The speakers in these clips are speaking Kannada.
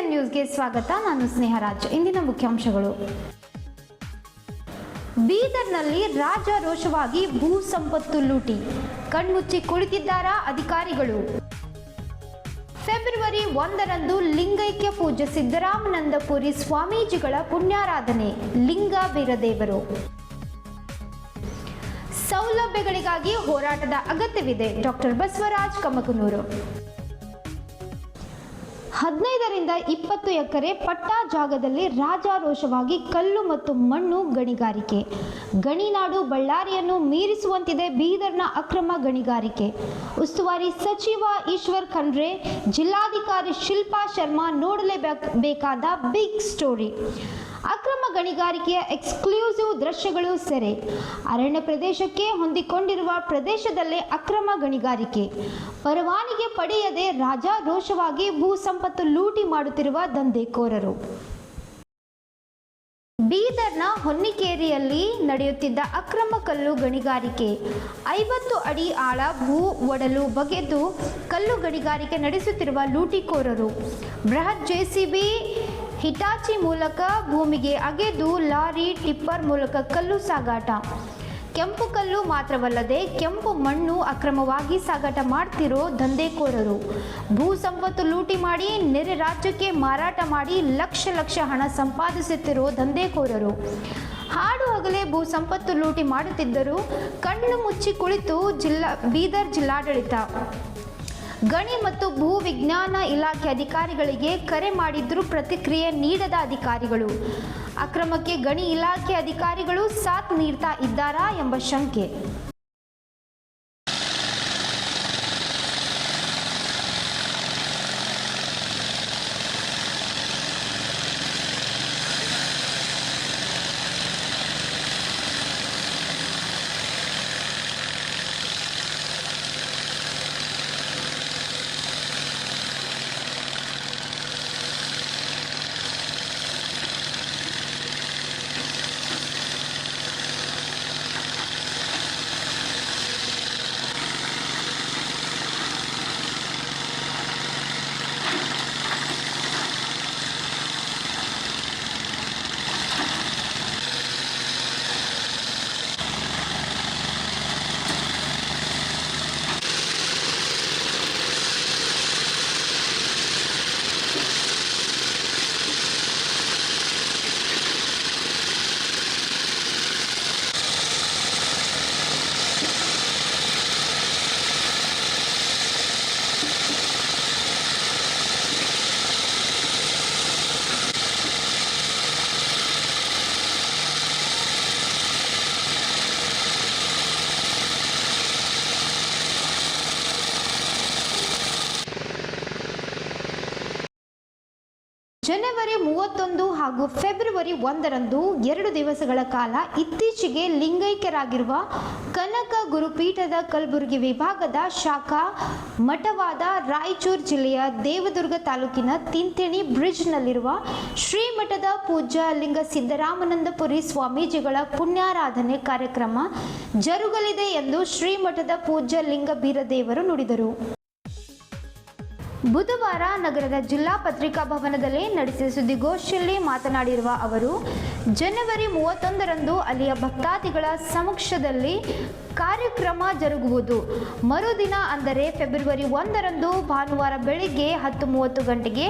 ಎನ್ ನ್ಯೂಸ್ಗೆ ಸ್ವಾಗತ. ನಾನು ಸ್ನೇಹರಾಜ್ ಇಂದಿನ ಮುಖ್ಯಾಂಶಗಳು. ಬೀದರ್ನಲ್ಲಿ ರಾಜಾರೋಷವಾಗಿ ಭೂ ಸಂಪತ್ತು ಲೂಟಿ. ಕಣ್ಮುಚ್ಚಿ ಕುಳಿತಿದ್ದಾರಾ ಅಧಿಕಾರಿಗಳು? ಫೆಬ್ರವರಿ ಒಂದರಂದು ಲಿಂಗೈಕ್ಯ ಪೂಜ್ಯ ಸಿದ್ದರಾಮನಂದಪುರಿ ಸ್ವಾಮೀಜಿಗಳ ಪುಣ್ಯಾರಾಧನೆ. ಲಿಂಗ ಬೀರದೇವರು ಸೌಲಭ್ಯಗಳಿಗಾಗಿ ಹೋರಾಟದ ಅಗತ್ಯವಿದೆ. ಡಾಕ್ಟರ್ ಬಸವರಾಜ್ ಕಮಕನೂರು. ಹದಿನೈದರಿಂದ ಇಪ್ಪತ್ತು ಎಕರೆ ಪಟ್ಟಾ ಜಾಗದಲ್ಲಿ ರಾಜಾರೋಷವಾಗಿ ಕಲ್ಲು ಮತ್ತು ಮಣ್ಣು ಗಣಿಗಾರಿಕೆ. ಗಣಿನಾಡು ಬಳ್ಳಾರಿಯನ್ನು ಮೀರಿಸುವಂತಿದೆ ಬೀದರ್ನ ಅಕ್ರಮ ಗಣಿಗಾರಿಕೆ. ಉಸ್ತುವಾರಿ ಸಚಿವ ಈಶ್ವರ್ ಖಂಡ್ರೆ, ಜಿಲ್ಲಾಧಿಕಾರಿ ಶಿಲ್ಪಾ ಶರ್ಮಾ ನೋಡಲೇಬೇಕಾದ ಬೇಕಾದ ಬಿಗ್ ಸ್ಟೋರಿ. ಗಣಿಗಾರಿಕೆಯ ಎಕ್ಸ್ಕ್ಲೂಸಿವ್ ದೃಶ್ಯಗಳು ಸೆರೆ. ಅರಣ್ಯ ಪ್ರದೇಶಕ್ಕೆ ಹೊಂದಿಕೊಂಡಿರುವ ಪ್ರದೇಶದಲ್ಲೇ ಅಕ್ರಮ ಗಣಿಗಾರಿಕೆ. ಪರವಾನಿಗೆ ಪಡೆಯದೆ ರಾಜಾರೋಷವಾಗಿ ಭೂ ಸಂಪತ್ತು ಲೂಟಿ ಮಾಡುತ್ತಿರುವ ದಂಧೆಕೋರರು. ಬೀದರ್ನ ಹೊನ್ನಿಕೇರಿಯಲ್ಲಿ ನಡೆಯುತ್ತಿದ್ದ ಅಕ್ರಮ ಕಲ್ಲು ಗಣಿಗಾರಿಕೆ. ಐವತ್ತು ಅಡಿ ಆಳ ಭೂ ಒಡಲು ಬಗೆದು ಕಲ್ಲು ಗಣಿಗಾರಿಕೆ ನಡೆಸುತ್ತಿರುವ ಲೂಟಿಕೋರರು. ಬೃಹತ್ ಜೆಸಿಬಿ ಹಿಟಾಚಿ ಮೂಲಕ ಭೂಮಿಗೆ ಅಗೆದು ಲಾರಿ, ಟಿಪ್ಪರ್ ಮೂಲಕ ಕಲ್ಲು ಸಾಗಾಟ. ಕೆಂಪು ಕಲ್ಲು ಮಾತ್ರವಲ್ಲದೆ ಕೆಂಪು ಮಣ್ಣು ಅಕ್ರಮವಾಗಿ ಸಾಗಾಟ ಮಾಡ್ತಿರೋ ದಂಧೆಕೋರರು. ಭೂ ಸಂಪತ್ತು ಲೂಟಿ ಮಾಡಿ ನೆರೆ ರಾಜ್ಯಕ್ಕೆ ಮಾರಾಟ ಮಾಡಿ ಲಕ್ಷ ಲಕ್ಷ ಹಣ ಸಂಪಾದಿಸುತ್ತಿರೋ ದಂಧೆಕೋರರು. ಹಾಡು ಹಗಲೇ ಭೂ ಸಂಪತ್ತು ಲೂಟಿ ಮಾಡುತ್ತಿದ್ದರು ಕಣ್ಣು ಮುಚ್ಚಿ ಕುಳಿತು ಜಿಲ್ಲಾ ಬೀದರ್ ಜಿಲ್ಲಾಡಳಿತ. ಗಣಿ ಮತ್ತು ಭೂ ವಿಜ್ಞಾನ ಇಲಾಖೆ ಅಧಿಕಾರಿಗಳಿಗೆ ಕರೆ ಮಾಡಿದ್ರೂ ಪ್ರತಿಕ್ರಿಯೆ ನೀಡದ ಅಧಿಕಾರಿಗಳು. ಅಕ್ರಮಕ್ಕೆ ಗಣಿ ಇಲಾಖೆ ಅಧಿಕಾರಿಗಳು ಸಾಥ್ ನೀಡ್ತಾ ಇದ್ದಾರಾ ಎಂಬ ಶಂಕೆ ಜನವರಿ ಮೂವತ್ತೊಂದು ಹಾಗೂ ಫೆಬ್ರವರಿ ಒಂದರಂದು ಎರಡು ದಿವಸಗಳ ಕಾಲ ಇತ್ತೀಚೆಗೆ ಲಿಂಗೈಕ್ಯರಾಗಿರುವ ಕನಕ ಗುರುಪೀಠದ ಕಲಬುರಗಿ ವಿಭಾಗದ ಶಾಖಾ ಮಠವಾದ ರಾಯಚೂರು ಜಿಲ್ಲೆಯ ದೇವದುರ್ಗ ತಾಲೂಕಿನ ತಿಂತಿಣಿ ಬ್ರಿಡ್ಜ್ನಲ್ಲಿರುವ ಶ್ರೀಮಠದ ಪೂಜ್ಯ ಲಿಂಗ ಸಿದ್ದರಾಮನಂದಪುರಿ ಸ್ವಾಮೀಜಿಗಳ ಪುಣ್ಯಾರಾಧನೆ ಕಾರ್ಯಕ್ರಮ ಜರುಗಲಿದೆ ಎಂದು ಶ್ರೀಮಠದ ಪೂಜ್ಯ ಲಿಂಗ ಬೀರದೇವರು ನುಡಿದರು. ಬುಧವಾರ ನಗರದ ಜಿಲ್ಲಾ ಪತ್ರಿಕಾ ಭವನದಲ್ಲಿ ನಡೆಸಿದ ಸುದ್ದಿಗೋಷ್ಠಿಯಲ್ಲಿ ಮಾತನಾಡಿರುವ ಅವರು, ಜನವರಿ ಮೂವತ್ತೊಂದರಂದು ಅಲ್ಲಿಯ ಭಕ್ತಾದಿಗಳ ಸಮಕ್ಷದಲ್ಲಿ ಕಾರ್ಯಕ್ರಮ ಜರುಗುವುದು. ಮರುದಿನ ಅಂದರೆ ಫೆಬ್ರವರಿ ಒಂದರಂದು ಭಾನುವಾರ ಬೆಳಿಗ್ಗೆ ಹತ್ತು ಮೂವತ್ತು ಗಂಟೆಗೆ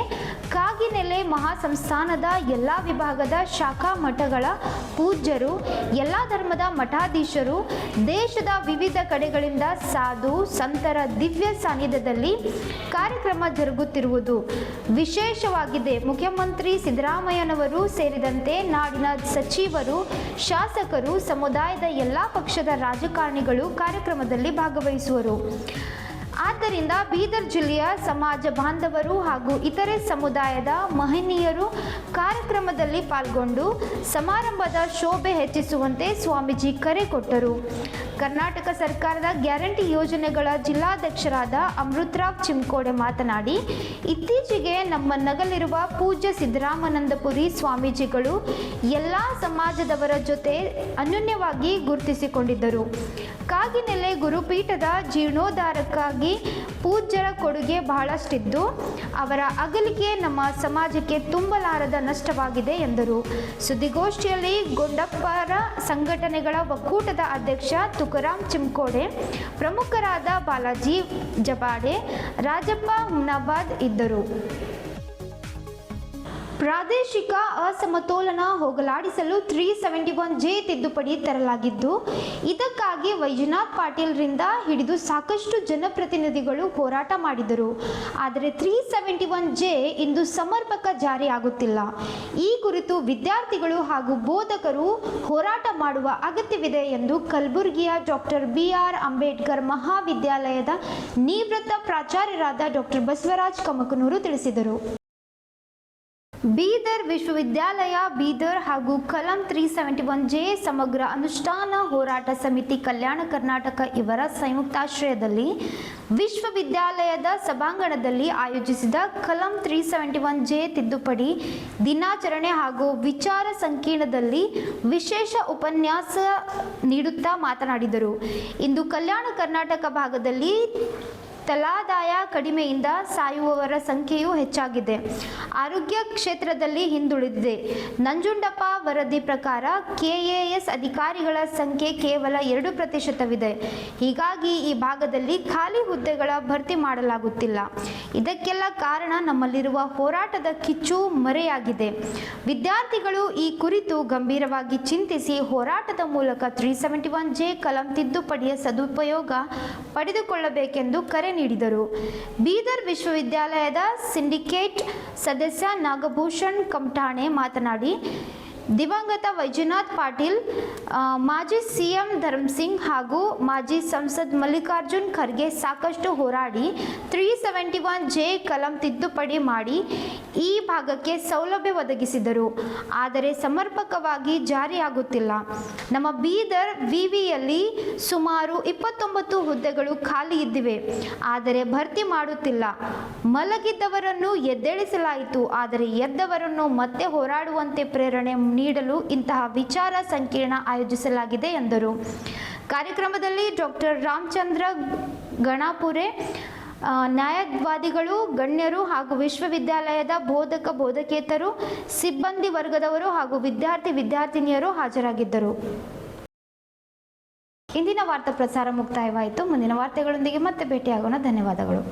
ಕಾಗಿನೆಲೆ ಮಹಾಸಂಸ್ಥಾನದ ಎಲ್ಲ ವಿಭಾಗದ ಶಾಖಾ ಮಠಗಳ ಪೂಜ್ಯರು, ಎಲ್ಲ ಧರ್ಮದ ಮಠಾಧೀಶರು, ದೇಶದ ವಿವಿಧ ಕಡೆಗಳಿಂದ ಸಾಧು, ಸಂತರ ದಿವ್ಯ ಸಾನ್ನಿಧ್ಯದಲ್ಲಿ ಕಾರ್ಯಕ್ರಮ ಜರುಗುತ್ತಿರುವುದು ವಿಶೇಷವಾಗಿದೆ. ಮುಖ್ಯಮಂತ್ರಿ ಸಿದ್ದರಾಮಯ್ಯನವರು ಸೇರಿದಂತೆ ನಾಡಿನ ಸಚಿವರು, ಶಾಸಕರು, ಸಮುದಾಯದ ಎಲ್ಲ ಪಕ್ಷದ ರಾಜಕಾರಣಿಗಳು ಕಾರ್ಯಕ್ರಮದಲ್ಲಿ ಭಾಗವಹಿಸುವರು. ಆದ್ದರಿಂದ ಬೀದರ್ ಜಿಲ್ಲೆಯ ಸಮಾಜ ಬಾಂಧವರು ಹಾಗೂ ಇತರೆ ಸಮುದಾಯದ ಮಹನೀಯರು ಕಾರ್ಯಕ್ರಮದಲ್ಲಿ ಪಾಲ್ಗೊಂಡು ಸಮಾರಂಭದ ಶೋಭೆ ಹೆಚ್ಚಿಸುವಂತೆ ಸ್ವಾಮೀಜಿ ಕರೆ ಕೊಟ್ಟರು. ಕರ್ನಾಟಕ ಸರ್ಕಾರದ ಗ್ಯಾರಂಟಿ ಯೋಜನೆಗಳ ಜಿಲ್ಲಾಧ್ಯಕ್ಷರಾದ ಅಮೃತರಾವ್ ಚಿಮ್ಕೋಡೆ ಮಾತನಾಡಿ, ಇತ್ತೀಚೆಗೆ ನಮ್ಮ ನಗಲಿರುವ ಪೂಜ್ಯ ಸಿದ್ದರಾಮನಂದಪುರಿ ಸ್ವಾಮೀಜಿಗಳು ಎಲ್ಲ ಸಮಾಜದವರ ಜೊತೆ ಅನ್ಯೋನ್ಯವಾಗಿ ಗುರುತಿಸಿಕೊಂಡಿದ್ದರು. ಕಾಗಿನೆಲೆ ಗುರುಪೀಠದ ಜೀರ್ಣೋದ್ಧಾರಕ್ಕಾಗಿ ಪೂಜ್ಯರ ಕೊಡುಗೆ ಬಹಳಷ್ಟಿದ್ದು, ಅವರ ಅಗಲಿಕೆ ನಮ್ಮ ಸಮಾಜಕ್ಕೆ ತುಂಬಲಾರದ ನಷ್ಟವಾಗಿದೆ ಎಂದರು. ಸುದ್ದಿಗೋಷ್ಠಿಯಲ್ಲಿ ಗೊಂಡಪ್ಪರ ಸಂಘಟನೆಗಳ ಒಕ್ಕೂಟದ ಅಧ್ಯಕ್ಷ ತುಕಾರಾಂ ಚಿಮ್ಕೋಡೆ. ಪ್ರಮುಖರಾದ ಬಾಲಾಜಿ ಜಬಾಡೆ ರಾಜಪ್ಪ ಹುಮ್ನಾಬಾದ್ ಇದ್ದರು. ಪ್ರಾದೇಶಿಕ ಅಸಮತೋಲನ ಹೋಗಲಾಡಿಸಲು ತ್ರೀ ಸೆವೆಂಟಿ ಒನ್ ಜೆ ತಿದ್ದುಪಡಿ ತರಲಾಗಿದ್ದು, ಇದಕ್ಕಾಗಿ ವೈಜನಾಥ್ ಪಾಟೀಲ್ರಿಂದ ಹಿಡಿದು ಸಾಕಷ್ಟು ಜನಪ್ರತಿನಿಧಿಗಳು ಹೋರಾಟ ಮಾಡಿದರು. ಆದರೆ ತ್ರೀ ಸೆವೆಂಟಿ ಒನ್ ಜೆ ಇಂದು ಸಮರ್ಪಕ ಜಾರಿಯಾಗುತ್ತಿಲ್ಲ. ಈ ಕುರಿತು ವಿದ್ಯಾರ್ಥಿಗಳು ಹಾಗೂ ಬೋಧಕರು ಹೋರಾಟ ಮಾಡುವ ಅಗತ್ಯವಿದೆ ಎಂದು ಕಲಬುರಗಿಯ ಡಾಕ್ಟರ್ ಬಿ ಆರ್ ಅಂಬೇಡ್ಕರ್ ಮಹಾವಿದ್ಯಾಲಯದ ನಿವೃತ್ತ ಪ್ರಾಚಾರ್ಯರಾದ ಡಾಕ್ಟರ್ ಬಸವರಾಜ್ ಕಮಕನೂರು ತಿಳಿಸಿದರು. ಬೀದರ್ ವಿಶ್ವವಿದ್ಯಾಲಯ, ಬೀದರ್ ಹಾಗೂ ಕಲಂ ತ್ರೀ ಸೆವೆಂಟಿ ಒನ್ ಜೆ ಸಮಗ್ರ ಅನುಷ್ಠಾನ ಹೋರಾಟ ಸಮಿತಿ ಕಲ್ಯಾಣ ಕರ್ನಾಟಕ ಇವರ ಸಂಯುಕ್ತಾಶ್ರಯದಲ್ಲಿ ವಿಶ್ವವಿದ್ಯಾಲಯದ ಸಭಾಂಗಣದಲ್ಲಿ ಆಯೋಜಿಸಿದ ಕಲಂ ತ್ರೀ ಸೆವೆಂಟಿ ಒನ್ ಜೆ ತಿದ್ದುಪಡಿ ದಿನಾಚರಣೆ ಹಾಗೂ ವಿಚಾರ ಸಂಕೀರ್ಣದಲ್ಲಿ ವಿಶೇಷ ಉಪನ್ಯಾಸ ನೀಡುತ್ತಾ ಮಾತನಾಡಿದರು. ಇಂದು ಕಲ್ಯಾಣ ಕರ್ನಾಟಕ ಭಾಗದಲ್ಲಿ ತಲಾದಾಯ ಕಡಿಮೆಯಿಂದ ಸಾಯುವವರ ಸಂಖ್ಯೆಯೂ ಹೆಚ್ಚಾಗಿದೆ. ಆರೋಗ್ಯ ಕ್ಷೇತ್ರದಲ್ಲಿ ಹಿಂದುಳಿದಿದೆ. ನಂಜುಂಡಪ್ಪ ವರದಿ ಪ್ರಕಾರ ಕೆಎಎಸ್ ಅಧಿಕಾರಿಗಳ ಸಂಖ್ಯೆ ಕೇವಲ ಎರಡು ಪ್ರತಿಶತವಿದೆ. ಹೀಗಾಗಿ ಈ ಭಾಗದಲ್ಲಿ ಖಾಲಿ ಹುದ್ದೆಗಳ ಭರ್ತಿ ಮಾಡಲಾಗುತ್ತಿಲ್ಲ. ಇದಕ್ಕೆಲ್ಲ ಕಾರಣ ನಮ್ಮಲ್ಲಿರುವ ಹೋರಾಟದ ಕಿಚ್ಚು ಮರೆಯಾಗಿದೆ. ವಿದ್ಯಾರ್ಥಿಗಳು ಈ ಕುರಿತು ಗಂಭೀರವಾಗಿ ಚಿಂತಿಸಿ ಹೋರಾಟದ ಮೂಲಕ ತ್ರೀ ಸೆವೆಂಟಿ ಒನ್ ಜೆ ಕಲಂ ತಿದ್ದುಪಡಿಯ ಸದುಪಯೋಗ ಪಡೆದುಕೊಳ್ಳಬೇಕೆಂದು ಕರೆ ನೀಡಿದರು. ಬೀದರ್ ವಿಶ್ವವಿದ್ಯಾಲಯದ ಸಿಂಡಿಕೇಟ್ ಸದಸ್ಯ ನಾಗಭೂಷಣ್ ಕಮಠಾಣೆ ಮಾತನಾಡಿ ದಿವಂಗತ ವೈಜನಾಥ್ ಪಾಟೀಲ್ ಮಾಜಿ ಮಾಜಿ ಸಿಎಂ ಧರ್ಮಸಿಂಗ್ ಹಾಗೂ ಮಾಜಿ ಸಂಸದ್ ಮಲ್ಲಿಕಾರ್ಜುನ್ ಖರ್ಗೆ ಸಾಕಷ್ಟು ಹೋರಾಡಿ ತ್ರೀ ಸೆವೆಂಟಿ ಒನ್ ಜೆ ಕಲಂ ತಿದ್ದುಪಡಿ ಮಾಡಿ ಈ ಭಾಗಕ್ಕೆ ಸೌಲಭ್ಯ ಒದಗಿಸಿದರು. ಆದರೆ ಸಮರ್ಪಕವಾಗಿ ಜಾರಿಯಾಗುತ್ತಿಲ್ಲ. ನಮ್ಮ ಬೀದರ್ ವಿವಿಯಲ್ಲಿ ಸುಮಾರು ಇಪ್ಪತ್ತೊಂಬತ್ತು ಹುದ್ದೆಗಳು ಖಾಲಿ ಇದ್ದಿವೆ. ಆದರೆ ಭರ್ತಿ ಮಾಡುತ್ತಿಲ್ಲ. ಮಲಗಿದ್ದವರನ್ನು ಎದ್ದೇಳಿಸಲಾಯಿತು. ಆದರೆ ಎದ್ದವರನ್ನು ಮತ್ತೆ ಹೋರಾಡುವಂತೆ ಪ್ರೇರಣೆ ನೀಡಲು ಇಂತಹ ವಿಚಾರ ಸಂಕಿರಣ ಆಯೋಜಿಸಲಾಗಿದೆ ಎಂದರು. ಕಾರ್ಯಕ್ರಮದಲ್ಲಿ ಡಾಕ್ಟರ್ ರಾಮಚಂದ್ರ ಗಣಾಪುರೆ ನ್ಯಾಯವಾದಿಗಳು, ಗಣ್ಯರು ಹಾಗೂ ವಿಶ್ವವಿದ್ಯಾಲಯದ ಬೋಧಕ, ಬೋಧಕೇತರು, ಸಿಬ್ಬಂದಿ ವರ್ಗದವರು ಹಾಗೂ ವಿದ್ಯಾರ್ಥಿ, ವಿದ್ಯಾರ್ಥಿನಿಯರು ಹಾಜರಾಗಿದ್ದರು. ಇಂದಿನ ವಾರ್ತಾ ಪ್ರಸಾರ ಮುಕ್ತಾಯವಾಯಿತು. ಮುಂದಿನ ವಾರ್ತೆಗಳೊಂದಿಗೆ ಮತ್ತೆ ಭೇಟಿಯಾಗೋಣ. ಧನ್ಯವಾದಗಳು.